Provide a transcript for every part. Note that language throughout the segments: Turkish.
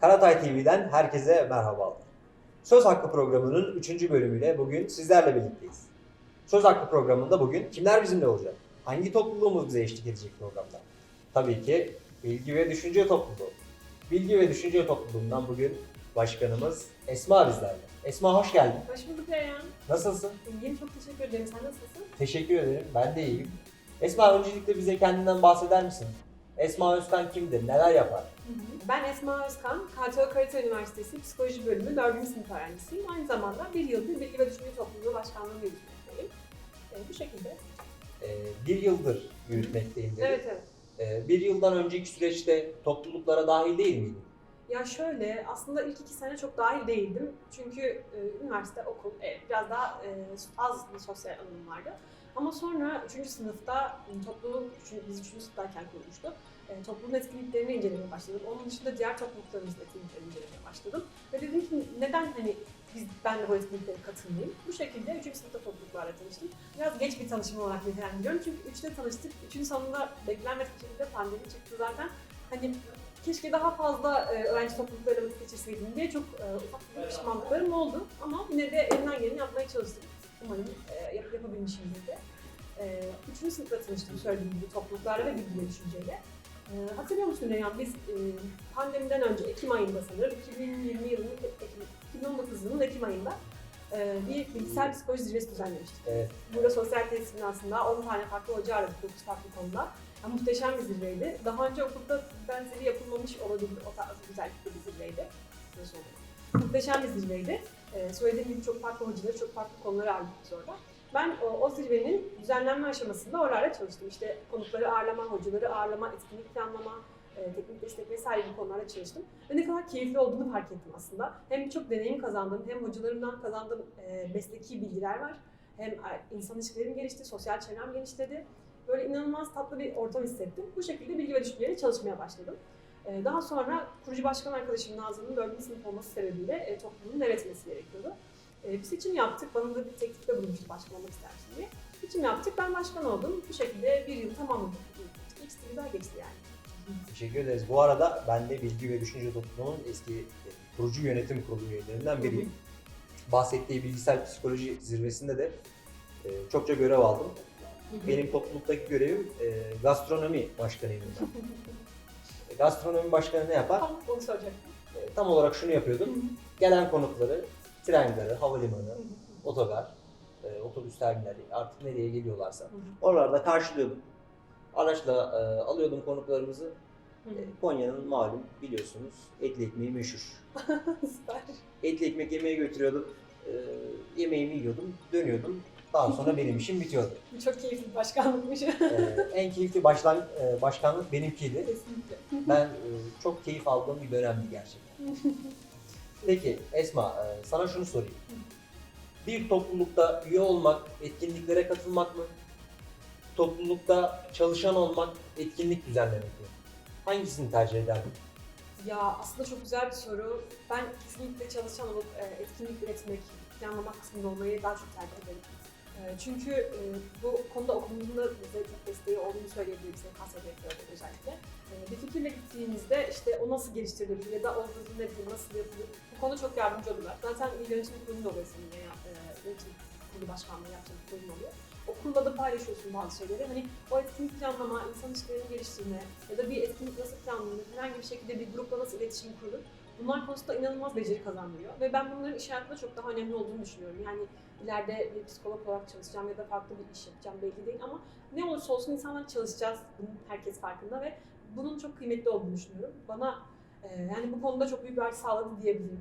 Karatay TV'den herkese merhabalar. Söz Hakkı programının 3. bölümüyle bugün sizlerle birlikteyiz. Söz Hakkı programında bugün kimler bizimle olacak? Hangi topluluğumuz bize eşlik edecek programda? Tabii ki Bilgi ve Düşünce Topluluğu. Bilgi ve Düşünce Topluluğundan bugün başkanımız Esma bizlerle. Esma hoş geldin. Hoş bulduk Reyhan. Nasılsın? İyiyim, çok teşekkür ederim. Sen nasılsın? Teşekkür ederim. Ben de iyiyim. Esma öncelikle bize kendinden bahseder misin? Esma Özkan kimdir? Neler yapar? Ben Esma Özkan, KTO Kalite Üniversitesi Psikoloji Bölümü 4. sınıf öğrencisiyim. Aynı zamanda bir yıldır Bilgi ve Düşünce Topluluğu Başkanlığı yürütmekteyim. Ee, bu şekilde. Ee, bir yıldır yürütmekteyim dedi. Evet evet. Ee, bir yıldan önceki süreçte topluluklara dahil değil miydin? Ya şöyle, aslında ilk iki sene çok dahil değildim. Çünkü e, üniversite, okul e, biraz daha e, az bir sosyal alanım vardı. Ama sonra 3. sınıfta e, topluluk, üçüncü- biz 3. sınıftayken kurulmuştu. E, topluluğun etkinliklerini incelemeye başladım. Onun dışında diğer topluluklarımızın etkinliklerini incelemeye başladım. Ve dedim ki neden hani biz, ben de bu etkinliklere katılmayayım? Bu şekilde 3. sınıfta topluluklarla tanıştım. Biraz geç bir tanışım olarak nitelendiriyorum. Çünkü 3'te tanıştık. 3'ün sonunda beklenmedik şekilde pandemi çıktı zaten. Hani keşke daha fazla e, öğrenci topluluklarıyla vakit geçirseydim diye çok e, ufak bir pişmanlıklarım oldu. Ama yine de elimden geleni yapmaya çalıştım. Umarım e, yap, yapabilmişimdir de. E, üçüncü sınıfta tanıştım söylediğim gibi topluluklarla ve bilgi düşünceyle. E, hatırlıyor musun Reyhan? Biz e, pandemiden önce Ekim ayında sanırım, 2020 yılının Ekim, 2019 yılının Ekim ayında e, bir bilgisayar psikoloji zirvesi düzenlemiştik. Evet. Burada sosyal tesis binasında 10 tane farklı hoca aradık 9 farklı konuda. Ya, muhteşem bir zirveydi. Daha önce okulda benzeri yapılmamış olabilir o tarz güzellikli bir zirveydi. Nasıl olur? Muhteşem bir zirveydi. Ee, söylediğim gibi çok farklı hocaları, çok farklı konuları aldık biz orada. Ben o, o zirvenin düzenlenme aşamasında oralarla çalıştım. İşte konukları ağırlama, hocaları ağırlama, etkinlik planlama, e, teknik destek vesaire gibi konularda çalıştım. Ve ne kadar keyifli olduğunu fark ettim aslında. Hem çok deneyim kazandım, hem hocalarımdan kazandığım e, mesleki bilgiler var. Hem e, insan ilişkilerim gelişti, sosyal çevrem genişledi. Böyle inanılmaz tatlı bir ortam hissettim. Bu şekilde bilgi ve düşünceyle çalışmaya başladım. Ee, Daha sonra kurucu başkan arkadaşım Nazlı'nın 4. sınıf olması sebebiyle e, topluluğun yönetmesi gerekiyordu. E, Bir seçim yaptık. Bana da bir teklifte bulunmuştu başkan olmak ister misin diye. Seçim yaptık. Ben başkan oldum. Bu şekilde bir yıl tamamladık. İlk güzel geçti yani. Teşekkür ederiz. Bu arada ben de Bilgi ve Düşünce Topluluğu'nun eski e, kurucu yönetim kurulu üyelerinden biriyim. Bahsettiği bilgisayar psikoloji zirvesinde de e, çokça görev aldım. Benim topluluktaki görevim e, gastronomi başkanıydım ben. E, gastronomi başkanı ne yapar? Tam onu soracaktım. E, tam olarak şunu yapıyordum. Gelen konukları, tren garı, havalimanı, otogar, e, otobüs terminali artık nereye geliyorlarsa oralarda karşılıyordum. Araçla e, alıyordum konuklarımızı. E, Konya'nın malum biliyorsunuz etli ekmeği meşhur. Süper. Etli ekmek yemeğe götürüyordum. E, yemeğimi yiyordum, dönüyordum. Daha sonra benim işim bitiyordu. Çok keyifli başkanlıkmış. E, en keyifli başlan, e, başkanlık benimkiydi. Kesinlikle. Ben e, çok keyif aldığım bir dönemdi gerçekten. Peki Esma, e, sana şunu sorayım. Bir toplulukta üye olmak, etkinliklere katılmak mı? Toplulukta çalışan olmak, etkinlik düzenlemek mi? Hangisini tercih ederdin? Ya aslında çok güzel bir soru. Ben kesinlikle çalışan olup e, etkinlik üretmek, planlamak kısmında olmayı daha çok tercih ederim. E, çünkü e, bu konuda okulumuzun da desteği olduğunu söyleyebiliriz. KSD rektörleri özellikle. E, bir fikirle gittiğimizde işte o nasıl geliştirilebilir ya da o hızlı nedir, nasıl yapılır bu konuda çok yardımcı olurlar. Zaten yönetim kurulu oluyor senin e, yönetim kurulu başkanlığı yaptığın kurum oluyor. Okulla da paylaşıyorsun bazı şeyleri. Hani o etkinlik planlama, insan ilişkilerini geliştirme ya da bir etkinlik nasıl planlanır, herhangi bir şekilde bir grupla nasıl iletişim kurulur. Bunlar konusunda inanılmaz beceri kazandırıyor. Ve ben bunların iş hayatında çok daha önemli olduğunu düşünüyorum. Yani ileride bir psikolog olarak çalışacağım ya da farklı bir iş yapacağım belli değil ama ne olursa olsun insanlar çalışacağız. Bunun herkes farkında ve bunun çok kıymetli olduğunu düşünüyorum. Bana e, yani bu konuda çok büyük bir artı sağladı diyebilirim.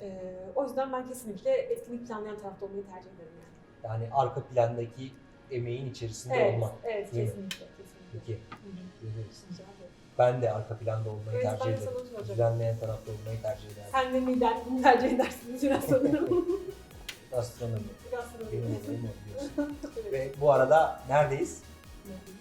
E, o yüzden ben kesinlikle etkinlik planlayan tarafta olmayı tercih ederim yani. Yani arka plandaki emeğin içerisinde Evet, olmak. evet değil mi? kesinlikle, kesinlikle. Peki, Hı hı. görüyoruz. Güzel, evet. Ben de arka planda olmayı Evet, tercih ederim. Düzenleyen tarafta olmayı tercih ederim. Sen de miden tercih edersiniz biraz sanırım. Gastronomi. Evet. Ve bu arada neredeyiz?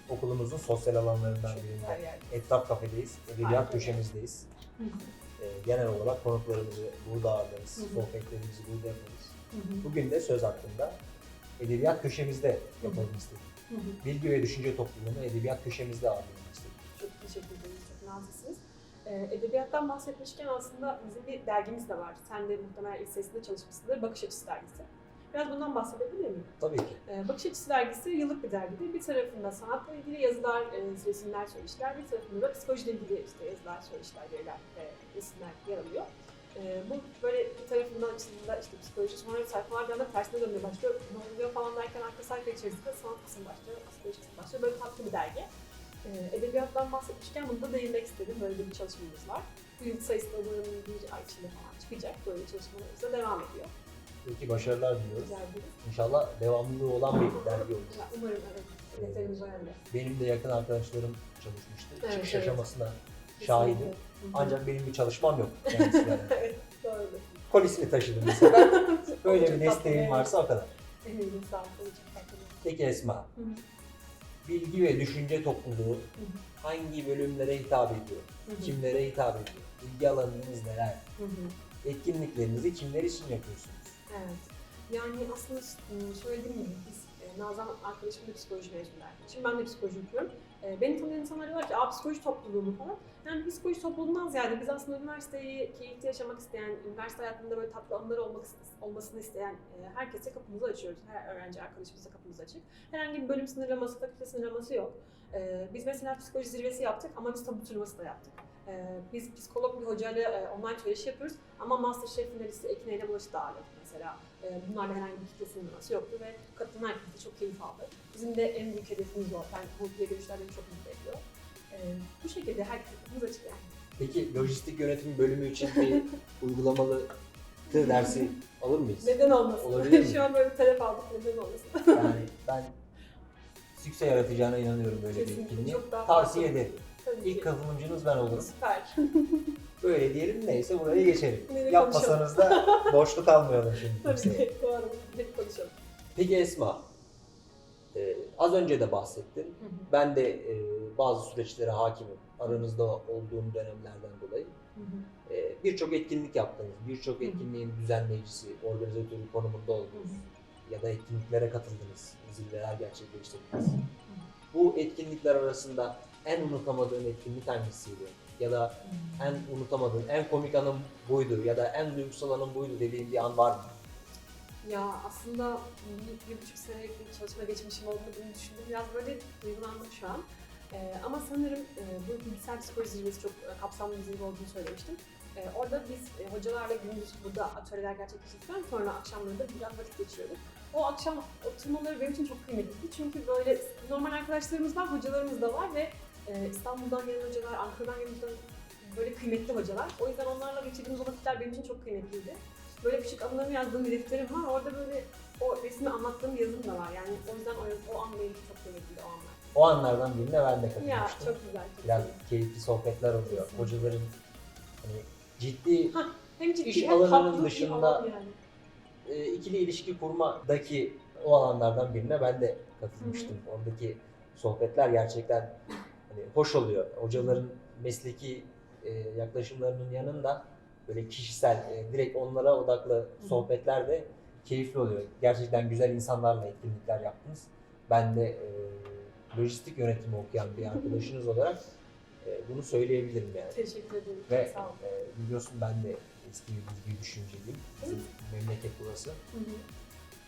Okulumuzun sosyal alanlarından Çok birinde. yer. Etraf kafedeyiz, edebiyat köşemizdeyiz. Ee, genel olarak konuklarımızı burada ağırlarız, sohbetlerimizi burada yaparız. Bugün de söz hakkında edebiyat köşemizde yapalım istedik. Bilgi ve düşünce topluluğunu edebiyat köşemizde ağırlamak istedik. Çok teşekkür ederiz. Çok naziksiniz. Ee, edebiyattan bahsetmişken aslında bizim bir dergimiz de var. Sen de muhtemelen ilk sesinde çalışmışsındır. Bakış Açısı dergisi. Biraz bundan bahsedebilir miyim? Tabii ki. Ee, Bakış Açısı dergisi yıllık bir dergidir. Bir tarafında sanatla ilgili yazılar, e, resimler, söyleşiler, bir tarafında da psikolojiyle ilgili işte yazılar, söyleşiler, veriler ve resimler yer alıyor. Ee, bu böyle bir tarafından içinde işte psikoloji, sonra sayfalar bir anda tersine dönmeye başlıyor. Ne oluyor falan derken arka sayfa içerisinde sanat kısmı başlıyor, psikoloji kısmı başlıyor. Böyle tatlı bir dergi. Ee, edebiyattan bahsetmişken bunu da değinmek istedim. Böyle bir çalışmamız var. Bu yıl sayısı da umarım bir ay içinde falan çıkacak. Böyle çalışmalarımız da devam ediyor. Peki başarılar diliyoruz. İnşallah devamlılığı olan bir dergi olur. Umarım evet. Hedeflerimiz yönde. Benim de yakın arkadaşlarım çalışmıştı. Evet, Çıkış evet. aşamasına şahidim. Kesinlikle. Ancak benim bir çalışmam yok kendisiyle. evet, doğru. Polisini taşıdım mesela. Böyle bir desteğim varsa o kadar. Eminim sağ ol. Çok tatlı. Peki Esma, Hı hı. Bilgi ve düşünce topluluğu hangi bölümlere hitap ediyor? Hı hı. Kimlere hitap ediyor? İlgi alanınız neler? Hı hı. Etkinliklerinizi kimler için yapıyorsunuz? Evet. Yani aslında ıı, söylediğim gibi biz e, Nazan arkadaşım da psikoloji mezunu. Şimdi ben de psikoloji okuyorum. E, Beni tanıyan insanlar diyorlar ki Aa, psikoloji topluluğu mu falan. Yani psikoloji topluluğundan ziyade biz aslında üniversiteyi keyifli yaşamak isteyen, üniversite hayatında böyle tatlı anıları olmak, olmasını isteyen e, herkese kapımızı açıyoruz. Her öğrenci arkadaşımıza kapımız açık. Herhangi bir bölüm sınırlaması, fakülte sınırlaması yok. E, Biz mesela psikoloji zirvesi yaptık ama biz tabu turnuvası da yaptık. E, Biz psikolog bir hocayla online söyleşi yapıyoruz ama Masterchef finalisti Ekin Eylem Ulaş'ı da ağırladık mesela. Bunlarla herhangi bir kitle sınırlaması yoktu ve katılan herkes çok keyif aldı. Bizim de en büyük hedefimiz o. Ben bu diye görüşler beni çok mutlu ediyor. E, Bu şekilde kapımız açık yani. Peki lojistik yönetim bölümü için bir uygulamalı tır dersi alır mıyız? Neden olmasın? Olabilir mi? Şu an böyle bir talep aldık. Neden olmasın? Yani ben sükse yaratacağına inanıyorum böyle bir Kesinlikle. etkinliği. Çok daha Tavsiye ederim. Tabii İlk katılımcınız ben olurum. Süper. Böyle diyelim neyse buraya geçelim. Yine Yapmasanız da boşluk kalmayalım şimdi Tabii ki. Doğru. Hep konuşalım. Peki Esma, e, az önce de bahsettin. Hı hı. Ben de e, bazı süreçlere hakimim. Aranızda olduğum dönemlerden dolayı. E, birçok etkinlik yaptınız. Birçok etkinliğin düzenleyicisi, organizatörü konumunda oldunuz. Ya da etkinliklere katıldınız. Zirveler gerçekleştirdiniz. Bu etkinlikler arasında en unutamadığın etkinlik hangisiydi? Ya da en unutamadığın, en komik anım buydu ya da en duygusal anım buydu dediğin bir an var mı? Ya aslında bir, bir buçuk senelik bir çalışma geçmişim olduğunu düşündüm. Biraz böyle duygulandım şu an. Ee, ama sanırım e, bu bilgisayar psikoloji zirvesi çok e, kapsamlı bir zirve olduğunu söylemiştim. Ee, orada biz e, hocalarla gündüz burada atölyeler gerçekleştirdikten sonra akşamları da biraz vakit geçiriyorduk. O akşam oturmaları benim için çok kıymetliydi. Çünkü böyle normal arkadaşlarımız var, hocalarımız da var ve e, İstanbul'dan gelen hocalar, Ankara'dan gelen hocalar böyle kıymetli hocalar. O yüzden onlarla geçirdiğimiz vakitler benim için çok kıymetliydi. Böyle küçük anılarımı yazdığım bir defterim var. Orada böyle o resmi anlattığım yazım da var. Yani o yüzden o, o an benim için çok kıymetliydi o anlar. O anlardan birine ben de Ya katılmıştım. çok güzel. Çok Biraz güzel. keyifli sohbetler oluyor. Kesinlikle. Hocaların hani ciddi Hem ciddi iş hem alanının dışında- alan yani. e, ikili ilişki kurmadaki o alanlardan birine ben de katılmıştım. Oradaki sohbetler gerçekten hani hoş oluyor. Hocaların mesleki e, yaklaşımlarının yanında böyle kişisel, e, direkt onlara odaklı sohbetler de keyifli oluyor. Gerçekten güzel insanlarla etkinlikler yaptınız. Ben de e, lojistik yönetimi okuyan bir arkadaşınız olarak e, bunu söyleyebilirim yani. Teşekkür ederim. Ve sağ e, biliyorsun ben de eski bir bilgi düşünceliyim. Bizim memleket burası. Hı hı.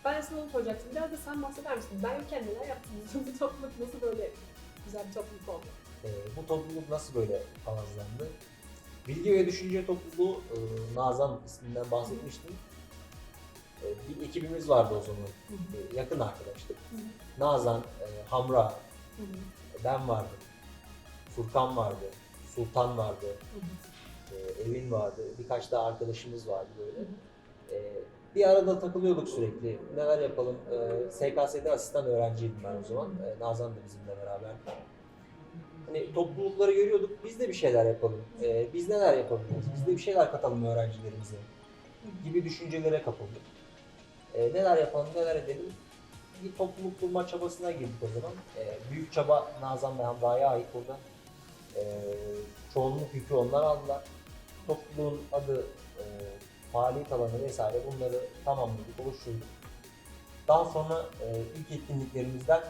Ben aslında onu soracaktım. Biraz da sen bahseder misin? Ben yokken neler yaptınız? Bu topluluk nasıl böyle güzel bir topluluk oldu? E, bu topluluk nasıl böyle palazlandı? Bilgi ve Düşünce Topluluğu e, Nazan isminden bahsetmiştim. E, bir ekibimiz vardı o zaman. E, yakın arkadaştık. Nazan, e, Hamra, ben vardım. Furkan vardı. Sultan vardı. E, Evin vardı. Birkaç da arkadaşımız vardı böyle. E, bir arada takılıyorduk sürekli. Neler yapalım? E, SKS'de asistan öğrenciydim ben o zaman. E, Nazan da bizimle beraber. Hani toplulukları görüyorduk. Biz de bir şeyler yapalım. E, biz neler yapabiliriz? Biz de bir şeyler katalım öğrencilerimize gibi düşüncelere kapıldık. E, neler yapalım, neler edelim? Bir topluluk kurma çabasına girdik o zaman. E, büyük çaba Nazan ve Hamda'ya ait burada. E, çoğunluk yükü onlar aldılar. Topluluğun adı, e, faaliyet alanı vesaire bunları tamamladık, oluşturduk. Daha sonra e, ilk etkinliklerimizden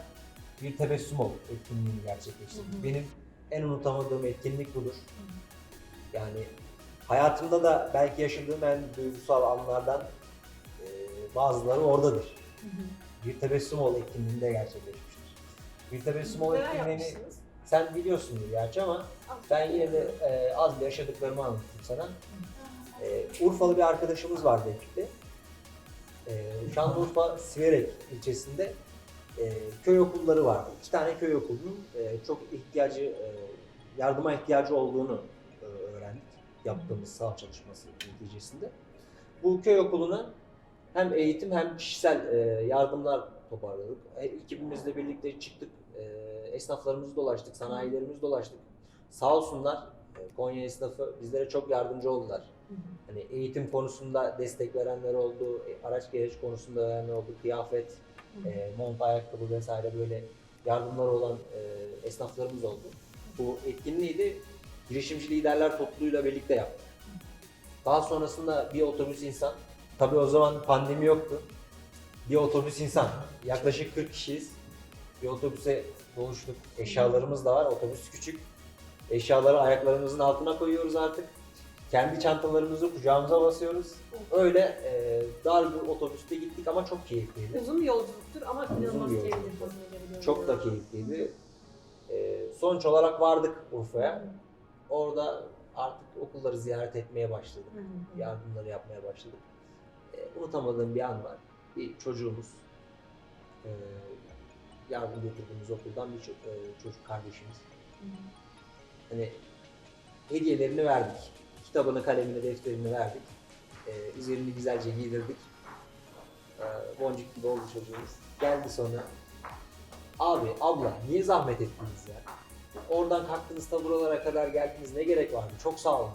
bir tebessüm ol etkinliğini gerçekleştirdik. Hı hı. Benim en unutamadığım etkinlik budur. Yani hayatımda da belki yaşadığım en duygusal anlardan e, bazıları oradadır. Bir tebessüm ol etkinliğinde gerçekleşmiştir. Bir tebessüm ol etkinliğini sen biliyorsundur gerçi ama ben yine de e, az bir yaşadıklarımı anlatayım sana. E, Urfalı bir arkadaşımız vardı ekipte. E, Şanlıurfa Siverek ilçesinde e, köy okulları vardı. İki tane köy okulunun e, çok ihtiyacı, e, yardıma ihtiyacı olduğunu e, öğrendik. Yaptığımız saha çalışması neticesinde. Bu köy okuluna hem eğitim hem kişisel e, yardımlar toparladık. E, ekibimizle birlikte çıktık. E, esnaflarımızı dolaştık, sanayilerimizi dolaştık. Sağ olsunlar e, Konya esnafı bizlere çok yardımcı oldular. Hani eğitim konusunda destek verenler oldu, e, araç gereç konusunda verenler oldu, kıyafet, e, mont, ayakkabı vesaire böyle yardımları olan e, esnaflarımız oldu. Bu etkinliği de girişimci liderler topluluğuyla birlikte yaptık. Daha sonrasında bir otobüs insan, tabii o zaman pandemi yoktu. Bir otobüs insan, yaklaşık 40 kişiyiz. Bir otobüse doluştuk. Eşyalarımız da var, otobüs küçük. Eşyaları ayaklarımızın altına koyuyoruz artık. Kendi çantalarımızı kucağımıza basıyoruz. Öyle e, dar bir otobüste gittik ama çok keyifliydi. Uzun bir yolculuktur ama Uzun inanılmaz bir keyifli. yolculuk. Çok da keyifliydi. E, sonuç olarak vardık Urfa'ya. Orada artık okulları ziyaret etmeye başladık. Yardımları yapmaya başladık. E, unutamadığım bir an var. Bir çocuğumuz, e, yardım götürdüğümüz okuldan bir ço- e, çocuk kardeşimiz. Hani hediyelerini verdik. Kitabını, kalemini, defterini verdik. E, üzerini güzelce giydirdik. E, boncuk gibi oldu çocuğumuz. Geldi sonra. Abi, abla niye zahmet ettiniz ya? Oradan kalktınız da buralara kadar geldiniz ne gerek vardı? Çok sağ olun.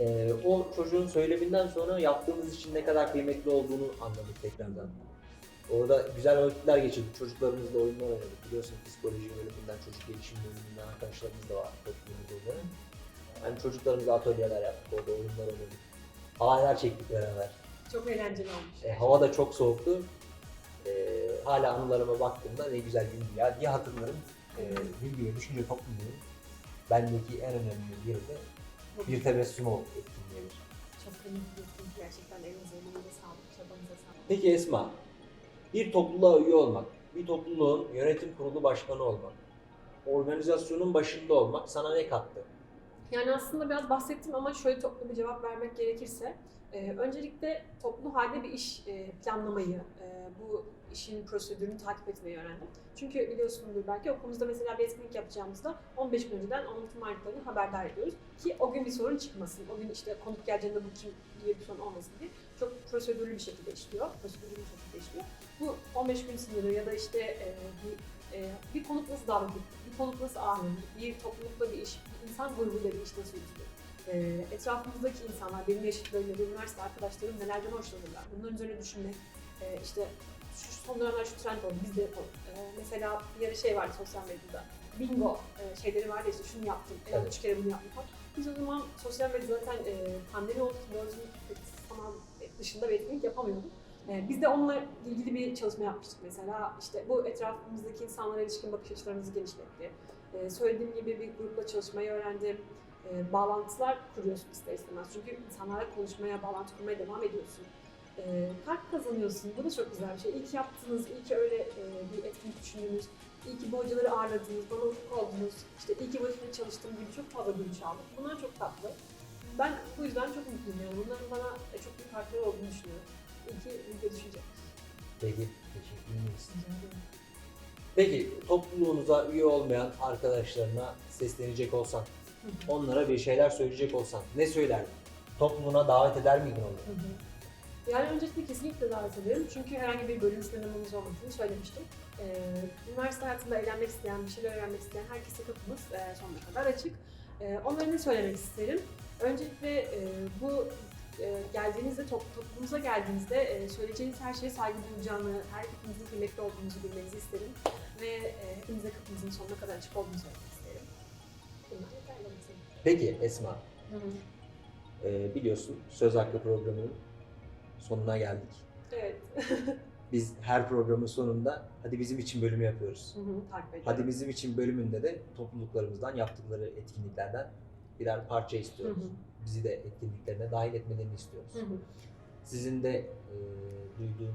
E, o çocuğun söyleminden sonra yaptığımız için ne kadar kıymetli olduğunu anladık tekrardan. Orada güzel vakitler geçirdik. Çocuklarımızla oyunlar oynadık. Biliyorsun psikoloji bölümünden, çocuk gelişim bölümünden arkadaşlarımız da var. Yani çocuklarımızla atölyeler yaptık. Orada oyunlar oynadık. Halaylar çektik beraber. Çok eğlenceli olmuş. E, hava da çok soğuktu. E, hala anılarıma baktığımda ne güzel gündü ya diye hatırlarım. E, bilgi ve düşünce topluluğunun bendeki en önemli yeri de bir tebessüm oldu etkinliğidir. Çok kıymetli gerçekten elinize elinize sağlık, çabanıza sağlık. Peki Esma, bir topluluğa üye olmak, bir topluluğun yönetim kurulu başkanı olmak, organizasyonun başında olmak sana ne kattı? Yani aslında biraz bahsettim ama şöyle toplu bir cevap vermek gerekirse e, öncelikle toplu halde bir iş e, planlamayı, e, bu işin prosedürünü takip etmeyi öğrendim. Çünkü biliyorsunuzdur belki okulumuzda mesela bir etkinlik yapacağımızda 15 gün önceden anlatım ayrıntılarını haberdar ediyoruz ki o gün bir sorun çıkmasın. O gün işte konuk geleceğinde bu kim diye bir sorun olmasın diye çok prosedürlü bir şekilde işliyor. Prosedürlü bir şekilde işliyor. Bu 15 gün sınırı ya da işte e, bir bir konuk nasıl davet edilir, bir konuk nasıl ağırlanır, bir toplulukta bir iş, bir insan grubuyla bir iş nasıl yürütülür? E, etrafımızdaki insanlar, benim yaşıtlarım, benim üniversite arkadaşlarım nelerden hoşlanırlar? Bunların üzerine düşünmek, e, işte şu son dönemler şu trend oldu, biz de yapalım. Mesela bir ara şey vardı sosyal medyada, bingo e, şeyleri vardı işte şunu yaptım, en az üç kere bunu yaptım. Biz o zaman sosyal medya zaten e, pandemi olduğu için doğru düzgün sanal dışında bir etkinlik yapamıyorduk. Ee, Biz de onunla ilgili bir çalışma yapmıştık mesela. İşte bu etrafımızdaki insanlara ilişkin bakış açılarımızı genişletti. Ee, söylediğim gibi bir grupla çalışmayı öğrendim. Ee, bağlantılar kuruyorsun ister istemez. Çünkü insanlarla konuşmaya, bağlantı kurmaya devam ediyorsun. Kalp kazanıyorsun. Bu da çok güzel bir şey. İyi ki yaptınız, iyi ki öyle e, bir etkinlik düşündünüz. İyi ki bu hocaları ağırladınız, bana ufuk oldunuz. İşte iyi ki işte çalıştığım gibi çok fazla duymuş aldım. Bunlar çok tatlı. Ben bu yüzden çok mutluyum yani. Bunların bana e, çok büyük farkları olduğunu düşünüyorum. Düşünce. Peki, teşekkür ederiz. Peki, topluluğunuza üye olmayan arkadaşlarına seslenecek olsan, onlara bir şeyler söyleyecek olsan ne söylerdin? Topluluğuna davet eder miydin onları? Yani öncelikle kesinlikle davet ederim. Çünkü herhangi bir bölüm sınırlamamız olmadığını söylemiştim. Ee, üniversite hayatında eğlenmek isteyen, bir şeyler öğrenmek isteyen herkese kapımız e, sonuna kadar açık. E, onlara ne söylemek isterim? Öncelikle e, bu geldiğinizde, top, toplumuza geldiğinizde e, söyleyeceğiniz her şeye saygı duyacağını, her hepinizin kıymetli olduğunuzu bilmenizi isterim. Ve e, hepinize kapımızın sonuna kadar açık olduğunu söylemek isterim. Bunlar yeterli. Peki Esma, Hı hı. e, biliyorsun Söz Hakkı programının sonuna geldik. Evet. Biz her programın sonunda hadi bizim için bölümü yapıyoruz. Hı hı, takip ediyorum. Hadi bizim için bölümünde de topluluklarımızdan yaptıkları etkinliklerden birer parça istiyoruz. Hı hı. Bizi de etkinliklerine dahil etmelerini istiyoruz. Hı hı. Sizin de e, duyduğum,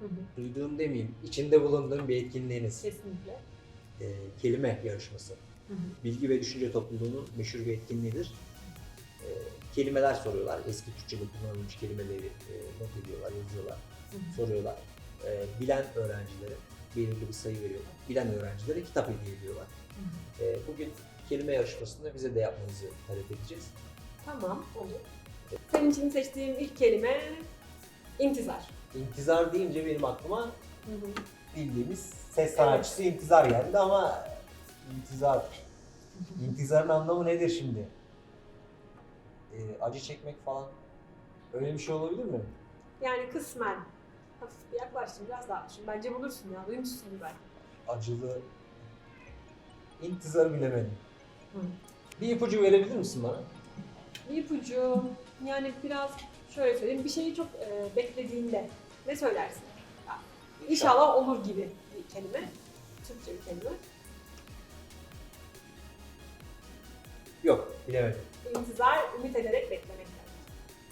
Hı hı. duyduğum demeyeyim, içinde bulunduğum bir etkinliğiniz. Kesinlikle. E, kelime yarışması. Hı hı. Bilgi ve Düşünce Topluluğu'nun meşhur bir etkinliğidir. E, kelimeler soruyorlar. Eski Türkçe'de kullanılmış kelimeleri e, not ediyorlar, yazıyorlar, Hı hı. soruyorlar. E, bilen öğrencilere belirli bir sayı veriyorlar. Bilen öğrencilere kitap hediye ediyorlar. Hı hı. E, bugün kelime yarışmasında bize de yapmanızı talep edeceğiz. Tamam, olur. Senin için seçtiğim ilk kelime intizar. İntizar deyince benim aklıma Hı hı. bildiğimiz ses sanatçısı intizar geldi ama intizar, intizarın anlamı nedir şimdi? E, acı çekmek falan öyle bir şey olabilir mi? Yani kısmen hafif bir yaklaştım, biraz daha düşün. Bence bulursun ya, duymuşsundur belki. Acılı, intizarı bilemedim. Hı. Bir ipucu verebilir misin bana? Bir ipucu, yani biraz şöyle söyleyeyim, bir şeyi çok e, beklediğinde ne söylersin? Ya, İnşallah olur gibi bir kelime. Türkçe bir kelime. Yok, bilemedim. İntizar, ümit ederek beklemek.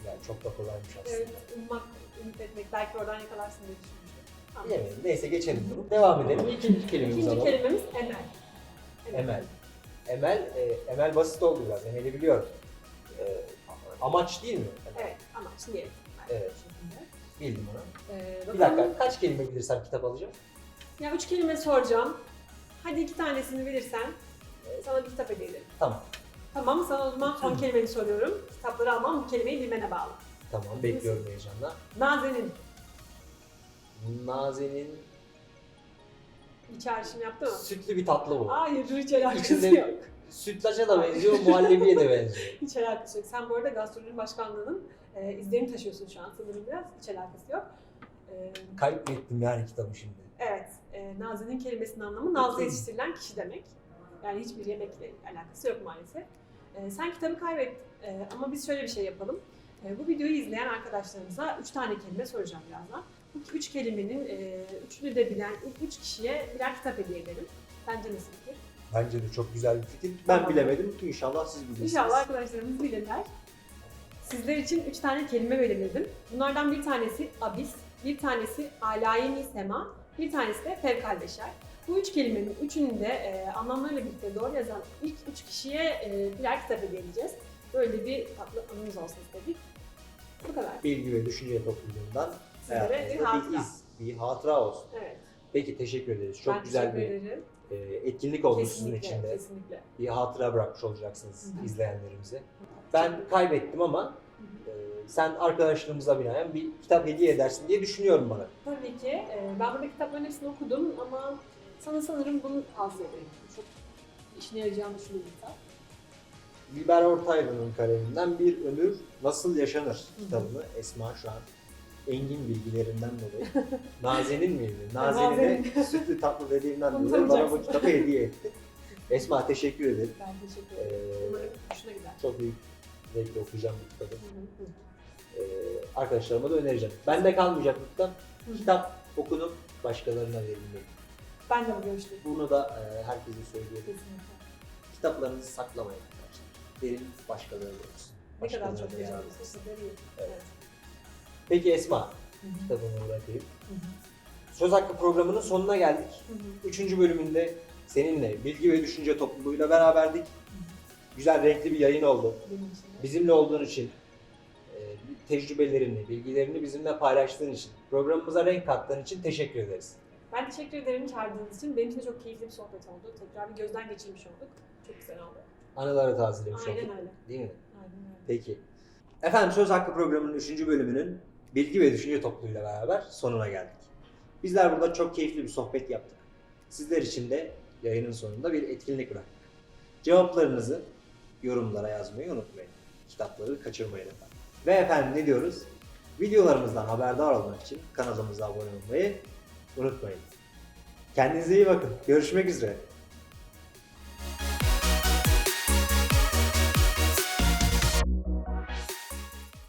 Yani çok da kolaymış aslında. Evet, ummak, ümit etmek. Belki oradan yakalarsın diye düşünmüştüm. Tamam. Bilemedim. Neyse geçelim bunu. Devam edelim. İkinci kelimemizi İkinci alalım. kelimemiz emel. Emel. Emel, e, Emel basit oldu biraz. Emel'i biliyorum. E, amaç değil mi? Evet, amaç niyet. Evet. Bu şekilde. Bildim onu. Ee, Bir dakika, kaç kelime bilirsem kitap alacağım? Ya üç kelime soracağım. Hadi iki tanesini bilirsen e, sana bir kitap hediye ederim. Tamam. Tamam, sana o zaman son kelimeni soruyorum. Kitapları almam bu kelimeyi bilmene bağlı. Tamam, bekliyorum heyecanla. Nazenin. Nazenin Bir çağrışım yaptı mı? sütlü bir tatlı bu. Hayır, hiç alakası İçinde- yok. Sütlaca da benziyor, muhallebiye de benziyor. Hiç alakası yok. Sen bu arada gastronomi başkanlığının e, izlerini taşıyorsun şu an sanırım biraz. Hiç alakası yok. E, Kayıp mı ettim yani kitabı şimdi? evet, e, Nazenin kelimesinin anlamı nazlı yetiştirilen kişi demek. Yani hiçbir yemekle alakası yok maalesef. E, sen kitabı kaybettin E, ama biz şöyle bir şey yapalım. E, bu videoyu izleyen arkadaşlarımıza üç tane kelime soracağım birazdan. Bu üç kelimenin e, üçünü de bilen ilk üç kişiye birer kitap hediye edelim. Bence nasıl? Bence de çok güzel bir fikir. Ben Tamam. bilemedim. İnşallah siz bilirsiniz. İnşallah arkadaşlarımız bilirler. Sizler için üç tane kelime belirledim. Bunlardan bir tanesi abis, bir tanesi alayeni sema, bir tanesi de fevkaldeşer. Bu üç kelimenin üçünü de e, anlamlarıyla birlikte doğru yazan ilk üç kişiye e, birer kitap hediye edeceğiz. Böyle bir tatlı anımız olsun istedik. Bu kadar. Bilgi ve düşünce topluluğundan Sizlere bir hayatınızda hatıra. iz, bir hatıra olsun. Evet. Peki teşekkür ederiz. Çok ben güzel teşekkür bir ederim. E, etkinlik sizin Kesinlikle, için de. kesinlikle. Bir hatıra bırakmış olacaksınız Hı hı. izleyenlerimize. Ben kaybettim ama e, sen arkadaşlığımıza binaen bir kitap hediye edersin diye düşünüyorum bana. Tabii ki. e, ben burada kitapların hepsini okudum ama sana sanırım bunu tavsiye ederim. Çok işine yarayacağını düşünüyorum kitap. Biber Ortaylı'nın kaleminden Bir Ömür Nasıl Yaşanır kitabını Esma şu an engin bilgilerinden dolayı Nazenin miydi? Nazenin'e sütlü tatlı dediğimden dolayı bana bu kitabı hediye etti. Esma teşekkür ederim. Ben teşekkür ederim. Ee, Umarım hoşuna gider. Çok büyük zevkle okuyacağım bu kitabı. Hı hı hı. Ee, arkadaşlarıma da önereceğim. Bende kalmayacak bu kitap. Kitap okunup başkalarına verilmeli. Ben de bu görüşteyim. Bunu da e, herkese söylüyorum. Kesinlikle. Kitaplarınızı saklamayın arkadaşlar. Verin başkaları olsun. Ne kadar Başkalarına çok iyi. Evet. Evet. Peki Esma, kitabını bırakayım. Söz Hakkı programının sonuna geldik. Üçüncü bölümünde seninle Bilgi ve Düşünce topluluğuyla beraberdik. Güzel, renkli bir yayın oldu. Bizimle olduğun için, e, tecrübelerini, bilgilerini bizimle paylaştığın için, programımıza renk kattığın için teşekkür ederiz. Ben teşekkür ederim çağırdığınız için. Benim için de çok keyifli bir sohbet oldu. Tekrar bir gözden geçirmiş olduk. Çok güzel oldu. Anıları tazelemiş Aynen olduk. öyle. Değil mi? Aynen öyle. Peki. Efendim Söz Hakkı programının 3. bölümünün Bilgi ve Düşünce topluluğuyla beraber sonuna geldik. Bizler burada çok keyifli bir sohbet yaptık. Sizler için de yayının sonunda bir etkinlik bıraktık. Cevaplarınızı yorumlara yazmayı unutmayın. Kitapları kaçırmayın efendim. Ve efendim ne diyoruz? Videolarımızdan haberdar olmak için kanalımıza abone olmayı unutmayın. Kendinize iyi bakın. Görüşmek üzere.